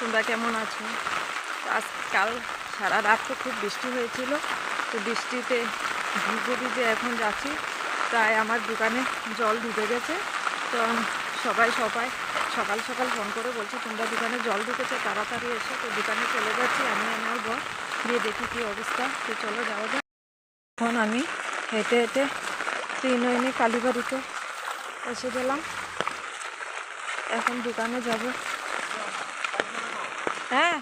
তোমরা কেমন আছো? আজকাল সারা রাত তো খুব বৃষ্টি হয়েছিল, তো বৃষ্টিতে ভিজে ভিজে এখন যাচ্ছি। তাই আমার দোকানে জল ঢুকে গেছে, তো সবাই সবাই সকাল সকাল ফোন করে বলছে, তোমরা দোকানে জল ঢুকেছে, তাড়াতাড়ি এসে। তো দোকানে চলে যাচ্ছি, আমি আমার বর দিয়ে দেখি কী অবস্থা। তো চলো যাওয়া যাক। এখন আমি হেঁটে হেঁটে ত্রিনয়নী কালীবাড়িতে এসে গেলাম। এখন দোকানে যাব হ্যাঁ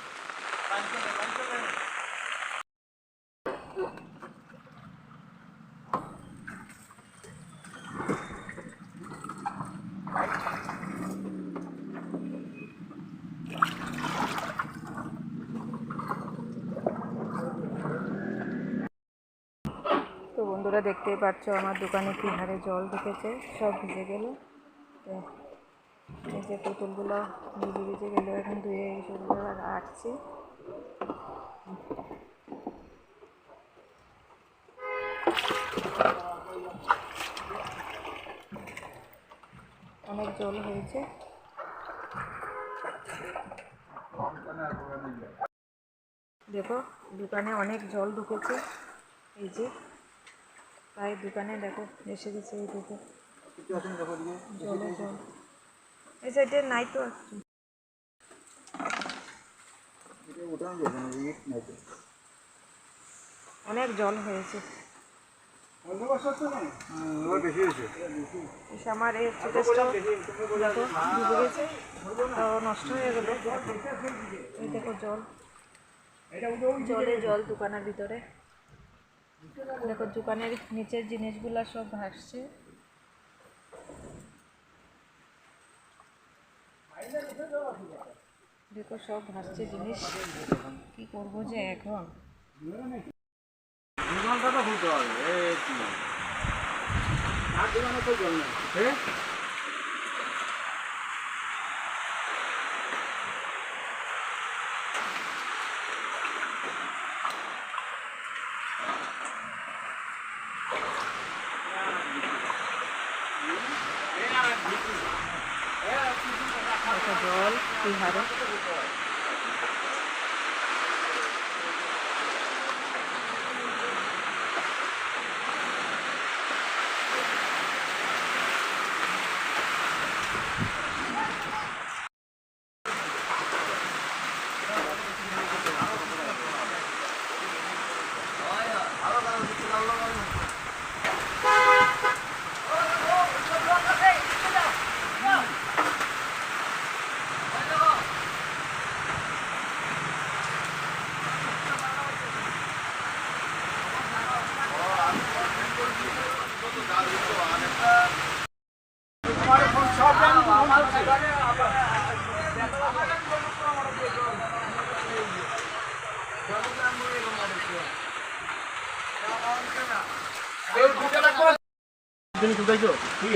তো বন্ধুরা দেখতেই পাচ্ছ, আমার দোকানে কি হারে জল ঢুকেছে, সব ভিজে গেল। তো এই যে পুতুলগুলো ভিজে ভিজে গেলে, এখন ধুয়ে এই সবগুলো রাখছি। অনেক জল হয়েছে। দেখো, দোকানে অনেক জল ঢুকেছে, এই যে। তাই দোকানে দেখো এসে গেছে এই দেখো। এই সাইডে নাই তো আসছে অনেক জল হয়েছে। আমার এই সুকেশটাও ডুবে গেছে নষ্ট হয়ে গেল। এই দেখো জল। জলে জল দোকানের ভিতরে। দেখো দোকানের নিচের জিনিসগুলো সব ভাসছে। দেখো সব ভাসছে জিনিস। কি করব যে এখন? ঘন্টাটা খুলতে হবে এই কি তুমি কোথায় কি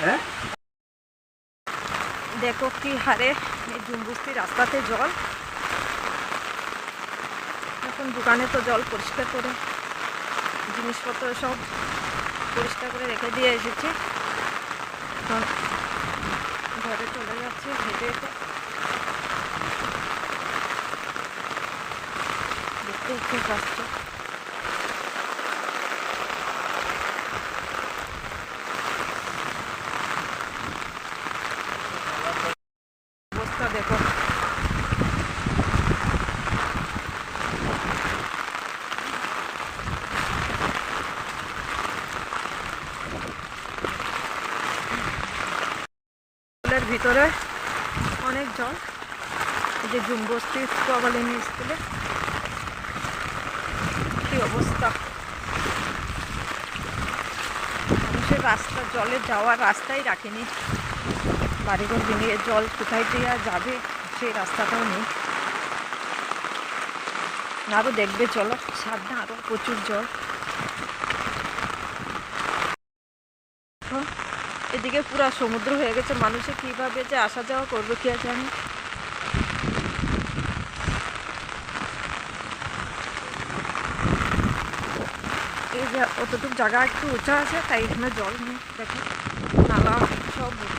হ্যাঁ? দেখো কি হারে এই জুম্বুস্তি রাস্তাতে জল। এখন দোকানে তো জল পরিষ্কার করে জিনিসপত্র সব পরিষ্কার করে রেখে দিয়ে এসেছি। এখন ঘরে চলে যাচ্ছি। দেখো। ভিতরে অনেক জল। যে জুম্বস্তি কবালিনী স্কুলে। কি অবস্থা? মানুষের রাস্তা, জলে যাওয়ার রাস্তাই রাখেনি। বাড়িঘর ভেঙে জল কোথায় দিয়ে যাবে? সেই রাস্তাটাও নেই। আরও দেখবে, চলো। সামনে আরও প্রচুর জল। এদিকে পুরা সমুদ্র হয়ে গেছে। মানুষে কীভাবে যে আসা যাওয়া করবে কে জানে? যে অতটুকু জায়গা একটু উঁচা আছে, তাই এখানে জল নেই। দেখো, নালা সব জল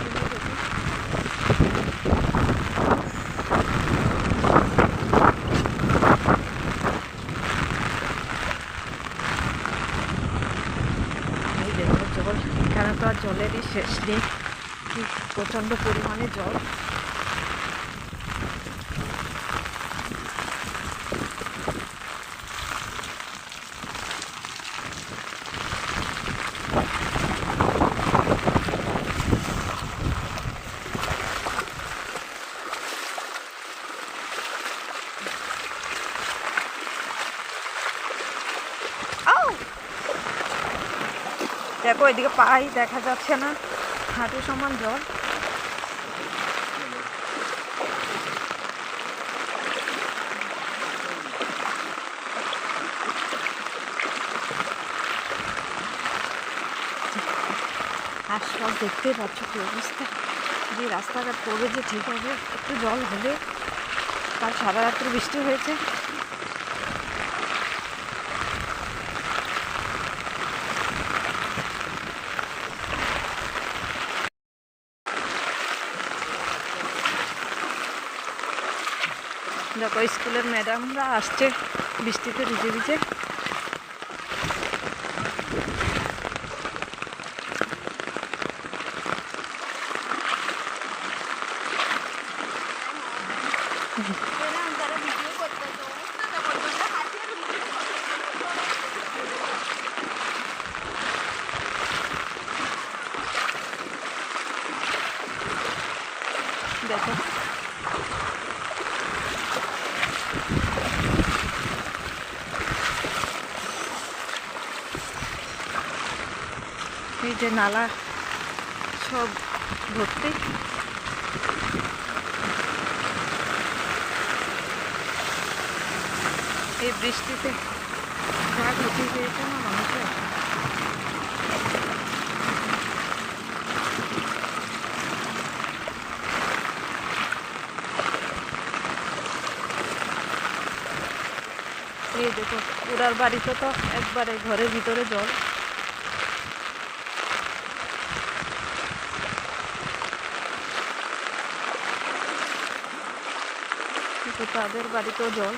এখানে তো আর জলেরই শেষ নেই। প্রচণ্ড পরিমাণে জল। দেখো, এদিকে পাই দেখা যাচ্ছে না। হাঁটু সমান জল। আশপাশ দেখতেই পাচ্ছ কি অবস্থা। যে রাস্তাঘাট পড়বে যে ঠিক হবে, একটু জল হলে কাল সারা রাত্রি বৃষ্টি হয়েছে। দেখো স্কুলের ম্যাডামরা আসছে বৃষ্টিতে ভিজে ভিজে। দেখো। এই যে নালা, সব ভর্তি এই বৃষ্টিতে যা ক্ষতি হয়েছে না মানুষের এই দেখো ওরার বাড়িতে তো একবারে ঘরের ভিতরে জল। কিন্তু তাদের বাড়িতেও জল।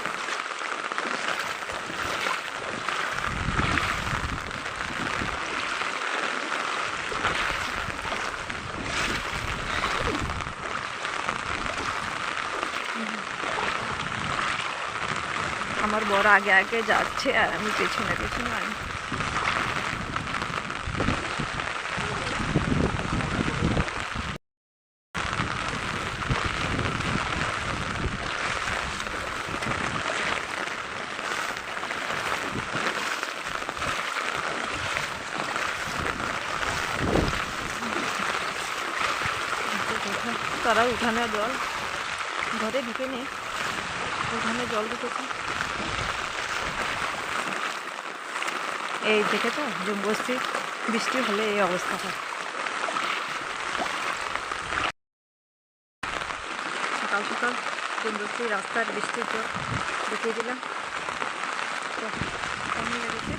আমার বড় আগে আগে যাচ্ছে আর আমি পেছনে পেছনে আমি তারা উঠানে জল, ঘরে ঢুকে নেই উঠানে জল ঢুকেছে। এই দেখে তো জম্বস্তি বৃষ্টি হলে এই অবস্থা হয়। সকাল সকাল জম্বস্তি রাস্তার বৃষ্টির জল দেখিয়ে দিলাম। তো লেগেছে।